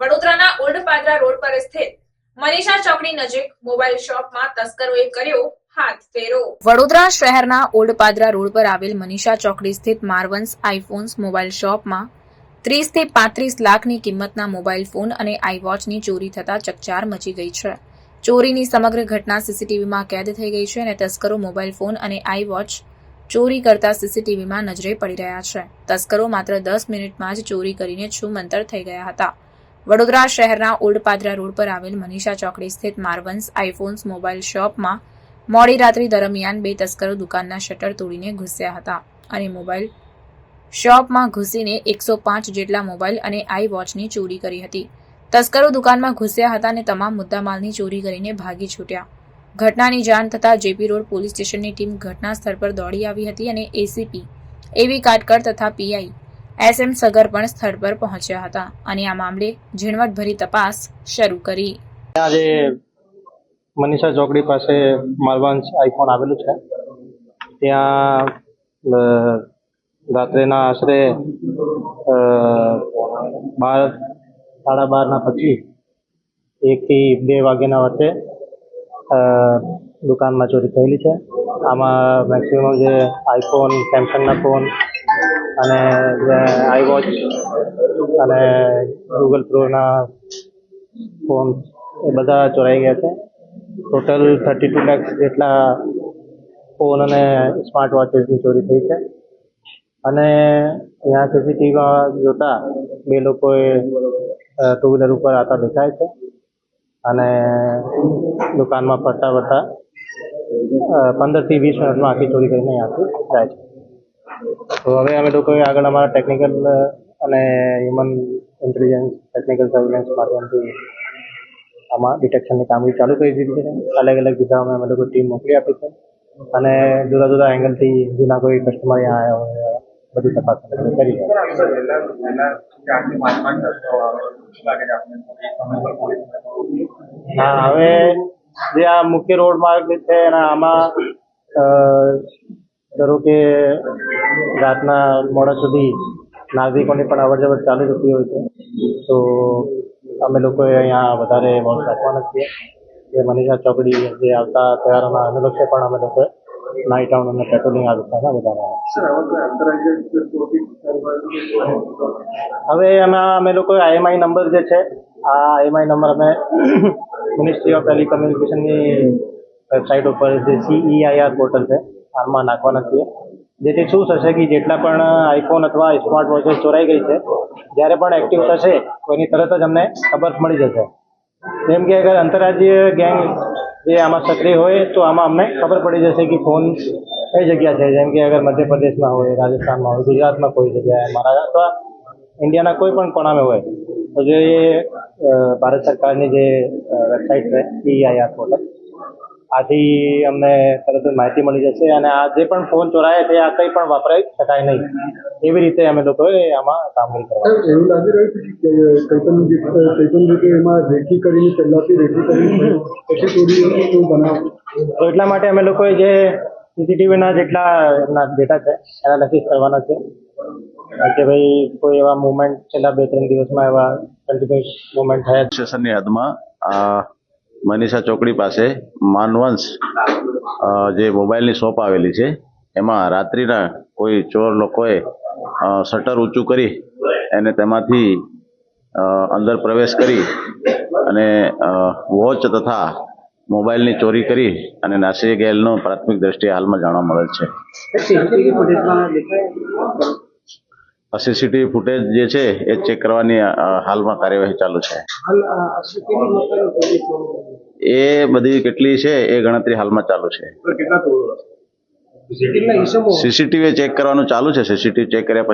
વડોદરાના old Padra road પર સ્થિત મનીષા ચોકડી નજીક મોબાઈલ શોપમાં તસ્કરોએ કર્યો વડોદરા શહેરના ઓલ્ડ પાદરા રોડ પર આવેલ મનીષા ચોકડી સ્થિત માર્વન્સ આઈફોન્સ મોબાઈલ શોપમાં ત્રીસથી પાંત્રીસ લાખની કિંમતના મોબાઈલ ફોન અને આઈવોચની ચોરી થતા ચકચાર મચી ગઈ છે. ચોરીની સમગ્ર ઘટના સીસીટીવીમાં કેદ થઈ ગઈ છે અને તસ્કરો મોબાઈલ ફોન અને આઈવોચ ચોરી કરતા સીસીટીવીમાં નજરે પડી રહ્યા છે. તસ્કરો માત્ર દસ મિનિટમાં જ ચોરી કરીને છૂમંતર થઈ ગયા હતા. વડોદરા શહેરના ઓલ્ડ રોડ પર આવેલ મનીષા ચોકડી સ્થિત માર્વન્સ આઈફોન્સ મોબાઈલ શોપમાં મોડી રાત્રિ દરમિયાન બે તસ્કરો દુકાનના શટર તોડીને ઘૂસ્યા હતા અને મોબાઈલ શોપમાં ઘૂસીને એકસો પાંચ જેટલા મોબાઈલ અને આઈ વોચની ચોરી કરી હતી. તસ્કરો દુકાનમાં ઘૂસ્યા હતા અને તમામ મુદ્દામાલની ચોરી કરીને ભાગી છૂટ્યા. ઘટનાની જાણ થતાં જેપી રોડ પોલીસ સ્ટેશનની ટીમ ઘટના સ્થળ પર દોડી આવી હતી અને એસીપી, એવી કાટકર તથા પીઆઈ એસ એમ સગર પણ સ્થળ પર પહોંચ્યા હતા અને આ મામલે ઝીણવટભરી તપાસ શરૂ કરી. આજે મનીષા ચોકડી પાસે માલવંશ આઈફોન આવેલું છે. ત્યાં રાત્રેના આશરે બાર, સાડા બારના પછી એકથી બે વાગ્યાના વચ્ચે દુકાનમાં ચોરી થયેલી છે. આમાં મેક્સિમમ જે આઈફોન સેમસંગના ફોન અને જે આઈવોચ અને ગૂગલ પ્રોના ફોન એ બધા ચોરાઈ ગયા છે. ટોટલ થર્ટી ટુ લેક્સ જેટલા ફોન અને સ્માર્ટ વોચેસની ચોરી થઈ છે. અને અહીંયા સીસીટીવીમાં જોતા બે લોકોએ ટુ વ્હીલર ઉપર આવતા દેખાય છે. અને દુકાનમાં ફરતા ફરતા પંદરથી વીસ મિનિટમાં આખી ચોરી કરીને અહીંયાથી જાય છે. તો હવે અમે લોકોએ આગળ અમારા ટેકનિકલ અને હ્યુમન ઇન્ટેલિજન્સ ટેકનિકલ સર્વેલન્સ માધ્યમથી આમાં ડિટેક્શનની કામગીરી ચાલુ કરી દીધી છે. અલગ અલગ દિશાઓમાં અમે લોકો ટીમ મોકલી આપી છે. અને જુદા જુદા એંગલથી જૂના કોઈ કસ્ટમર અહીંયા આવ્યા હોય બધી તપાસ કરી છે. હા હવે જે આ મુખ્ય રોડ માર્ગ છે અને આમાં ધારો કે રાતના મોડા સુધી નાગરિકોની પણ અવર જવર ચાલુ જતી હોય છે. તો અમે લોકોએ અહીંયા વધારે વોટ રાખવાના છીએ. જે મનીષા ચોકડી જે આવતા તહેવારોના અનુલક્ષે પણ અમે લોકોએ નાઇટ આઉટ અને પેટ્રોલિંગ આ વિસ્તારમાં વધારવાના હવે એમાં અમે લોકો આઈએમઆઈ નંબર જે છે આ એમઆઈ નંબર અમે મિનિસ્ટ્રી ઓફ ટેલિકમ્યુનિકેશનની વેબસાઇટ ઉપર જે સીઈઆઈઆર પોર્ટલ છે, આમાં નાખવાના છીએ. જેથી શું થશે કે જેટલા પણ આઈફોન અથવા સ્માર્ટ વોચેસ ચોરાઈ ગઈ છે, જ્યારે પણ એક્ટિવ થશે, તો એની તરત જ અમને ખબર મળી જશે. જેમ કે અગર આંતરરાજ્ય ગેંગ જે આમાં સક્રિય હોય, તો આમાં અમને ખબર પડી જશે કે ફોન કઈ જગ્યા છે. જેમ કે અગર મધ્યપ્રદેશમાં હોય, રાજસ્થાનમાં હોય, ગુજરાતમાં કોઈ જગ્યાએ મારા અથવા ઇન્ડિયાના કોઈ પણ કોણામે હોય તો જે ભારત સરકારની જે વેબસાઇટ છે સીઆઈઆર પોર્ટલ આથી અમને તરત જ માહિતી મળી જશે અને આ જે પણ ફોન ચોરાયા છે આ કંઈ પણ વાપરાઈ શકાય નહીં. એવી રીતે અમે લોકોએ આમાં કામગીરી કરવા એવું લાગી રહ્યું છે કે કૈતન પણ રીતે એમાં રેકી કરીને પહેલાથી રેકી કરીને પછી ચોરી બનાવ તો એટલા માટે અમે લોકોએ જે સીસીટીવીના જેટલા એમના ડેટા છે એના નક્કી કરવાના છે. કે ભાઈ કોઈ એવા મુવમેન્ટ છેલ્લા બે ત્રણ દિવસમાં એવા કન્ટિન્યુઅસ મુવમેન્ટ થયા છે સ્ટેશનની હદમાં આ મનીષા ચોકડી પાસે માનવંશ જે મોબાઈલની શોપ આવેલી છે એમાં રાત્રિના કોઈ ચોર લોકોએ શટર ઊંચું કરી અને તેમાંથી અંદર પ્રવેશ કરી અને વોચ તથા મોબાઈલની ચોરી કરી અને નાસી ગયેલનો પ્રાથમિક દ્રષ્ટિએ હાલમાં જાણવા મળેલ છે. સીસીટીવી ફૂટેજ જે છે એ ચેક કરવાની હાલમાં કાર્યવાહી ચાલુ છે. એ બધી કેટલી છે એ ગણતરી હાલમાં ચાલુ છે. સીસીટીવી ચેક કરવાનું ચાલુ છે સીસીટીવી ચેક કર્યા પછી